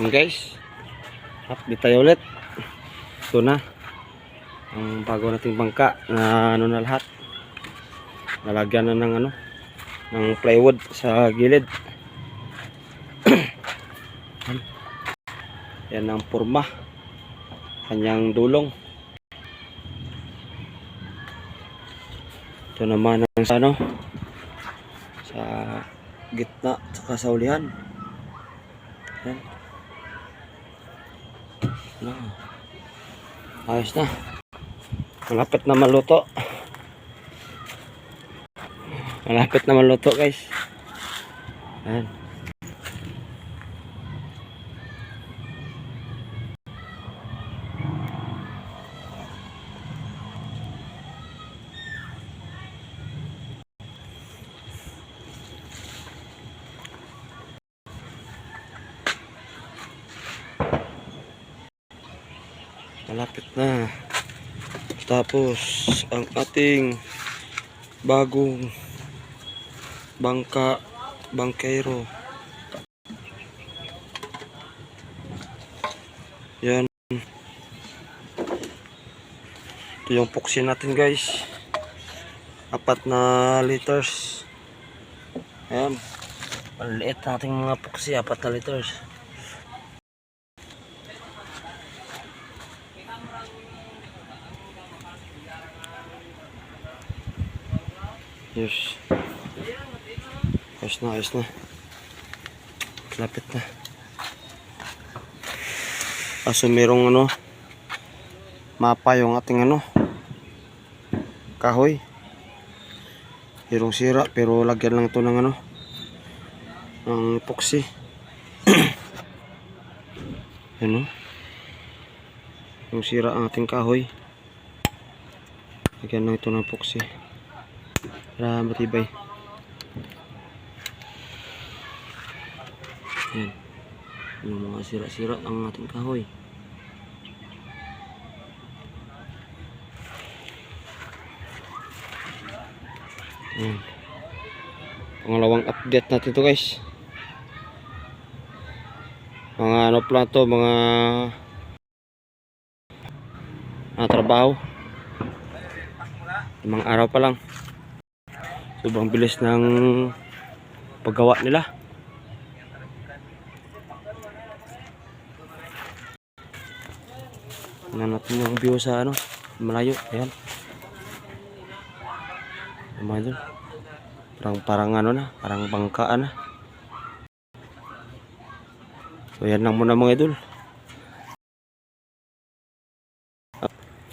Yun guys. Update tayo ulit. Ito na. Ang bago nating bangka na ano na lahat. Nalagyan na ng ano ng plywood sa gilid. Yan. Yan ang purma. Kanyang dulong. Ito naman ang sa ano sa gitna saka sa ulihan. Yan. Na. Ayos na. Malapit na maluto. Malapit na maluto guys. Yan. Malapit na. Tapos ang ating bagong bangka bangkero. Yan. Ito yung puksi natin guys. Apat na liters. Ayan. Maliit nating mga puksi. Apat na liters. Yes. Ayos na, ayos na. Lapit na. Kaso merong ano, mapa yung ating ano, kahoy. Merong sira, pero lagyan lang to ng ano, ng epoxy. ano? Yung sira ang ating kahoy. Lagyan lang ito ng epoxy. Para matibay. Yan. Yung mga sira-sira ang ating kahoy. Yan. Pangalawang update natin to guys. Mga ano pala to, mga ah, trabaho. Mga araw pa lang. Sobrang bilis ng paggawa nila. Tingnan natin yung view sa ano, malayo. Ayan. Idol. Parang, parang ano na, parang bangkaan na. So yan lang muna mga idol.